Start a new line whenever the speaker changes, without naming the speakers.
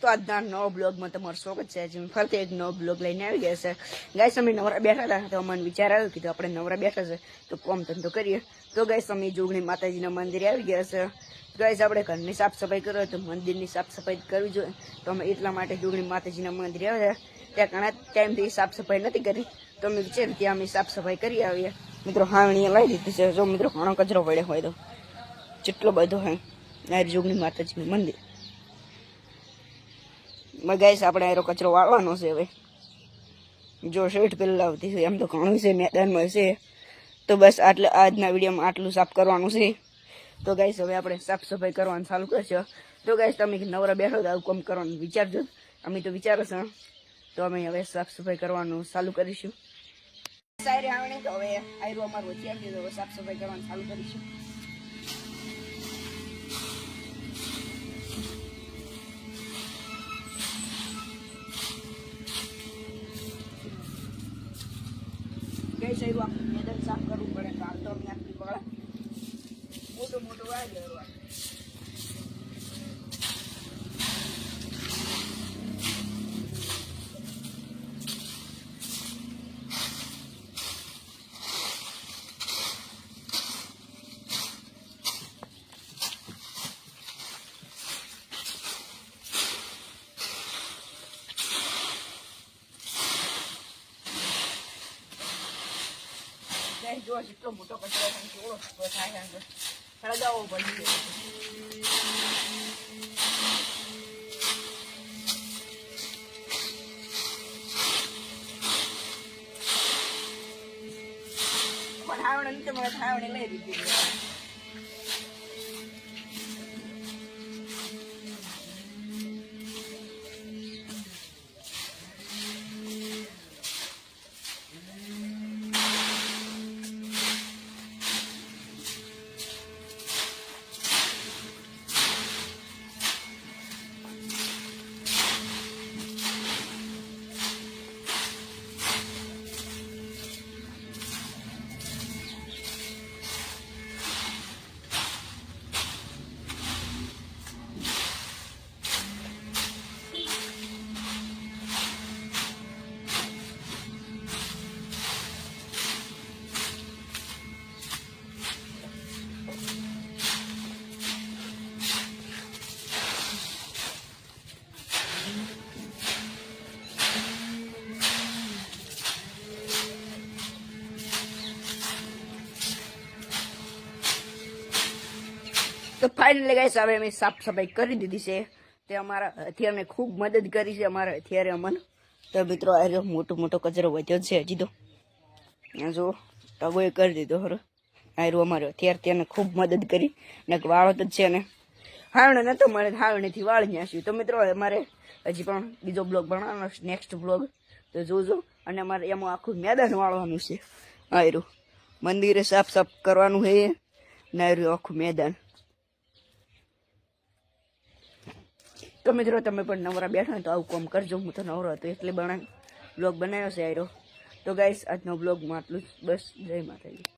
તો આજના નવો બ્લોગમાં તમારું સ્વાગત છે. આજે ફરતી એક નવો બ્લોગ લઈને આવી ગયા છે. ગાઈસ, અમે નવરા બેઠા હતા. તો મને વિચાર આવ્યો કે આપણે નવરા બેઠા છે, તો કોમ ધંધો કરીએ. તો ગાઈસ, અમે જોગણી માતાજીના મંદિરે આવી ગયા છે. ગાઈસ, આપણે ઘરની સાફ સફાઈ કરો તો મંદિરની સાફ સફાઈ કરવી જોઈએ. તો અમે એટલા માટે જોગણી માતાજીના મંદિરે આવ્યા ત્યાં ઘણા ટાઈમથી સાફ સફાઈ નથી કરી. તો અમે વિચાર્યું ત્યાં અમે સાફ સફાઈ કરી આવીએ. મિત્રો હાવણીએ લાવી દીધી છે. જો મિત્રો ઘણો કચરો પડ્યો હોય તો. જેટલો બધો હોય. નારી જોગણી માતાજીનું મંદિર. ગાઈસ, આપણે એરો કચરો વાળવાનો છે હવે. જો શેઠ પહેલાં આવતી છે એમ તો ઘણું છે, મેદાનમાં છે. તો બસ આટલે, આજના વિડીયોમાં આટલું સાફ કરવાનું છે. તો ગાઈસ, હવે આપણે સાફ સફાઈ કરવાનું ચાલુ કરશું. તો ગાઈસ, તમે નવરા બેઠો તો આવું કામ કરવાનું વિચારજો. અમે તો વિચારો છો. તો અમે હવે સાફ સફાઈ કરવાનું ચાલુ કરીશું. સારી આવણે તો હવે આયરો અમારું વચ્ચે હવે સાફ સફાઈ કરવાનું ચાલુ કરીશું. સાઈડ આખું મેદાન સાફ કરવું પડે, કાલ તો અમે આટલી વાળા મોટું મોટું વાળી લેવાનું. ગાઈસ જો જેટલો મોટો કચરો જોવો તો થાય છે સળગાવવો પડશે પણ હાવણે નીચે મને હાવણે લઈ દીધી તો ફાઇનલી ગાઈસ હવે અમે સાફ સફાઈ કરી દીધી છે. તે અમારા હથિયારને ખૂબ મદદ કરી છે અમારા હથિયારે અમને. તો મિત્રો, આ જો મોટો મોટો કચરો વધ્યો છે હજી તો. ત્યાં જો ટગોએ કરી દીધો હરો. આયરું અમારે હથિયાર તેને ખૂબ મદદ કરી. ને વાળો તો છે ને, હાવણે નતો મળે હાવણેથી વાળી ન્યાસ્યું તો મિત્રો અમારે હજી પણ બીજો બ્લોગ બનાવવાનો નેક્સ્ટ બ્લોગ. તો જોજો, અને અમારે એમાં આખું મેદાન વાળવાનું છે. આયરું મંદિરે સાફ સાફ કરવાનું છે ને આયરું આખું મેદાન. તો મિત્રો તમે પણ નવરા બેઠા હોય તો આવું કામ કરજો, હું તો નવરો હતો, એટલે બના બ્લોગ બનાવ્યો છે આયરો. તો ગાઈસ આજનો બ્લોગમાં આટલું જ. બસ, જય માતાજી.